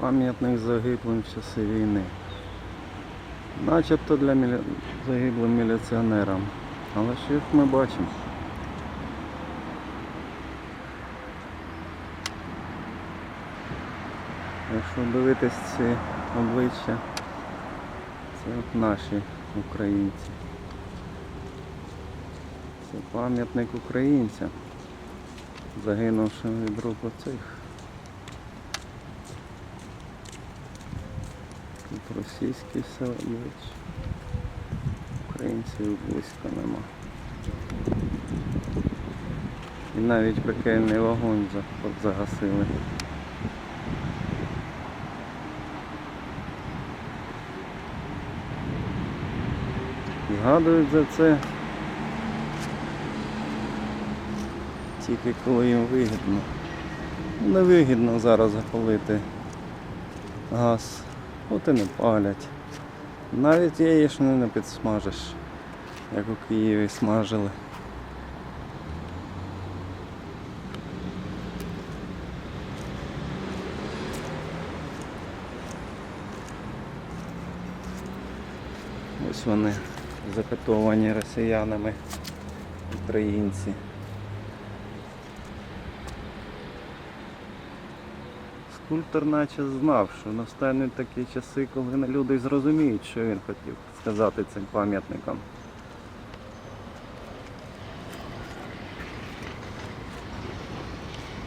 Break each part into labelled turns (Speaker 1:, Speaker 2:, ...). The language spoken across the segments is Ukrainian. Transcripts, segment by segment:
Speaker 1: Пам'ятник загиблим в часи війни. Начебто для мілі... загиблим міліціонерам. Але що їх ми бачимо? Якщо дивитись ці обличчя, це от наші українці. Це пам'ятник українцям, загинувшим від рук оцих. Все обличчя. Українців близько нема. І навіть пекельний вогонь за- загасили. Згадують за це тільки коли їм вигідно. Не вигідно зараз запалити газ, от і не палять. Навіть яєчню не підсмажиш, як у Києві смажили. Ось вони закатовані росіянами, українці. Скульптор наче знав, що настануть такі часи, коли люди зрозуміють, що він хотів сказати цим пам'ятникам.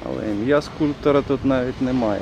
Speaker 1: Але ім'я скульптора тут навіть немає.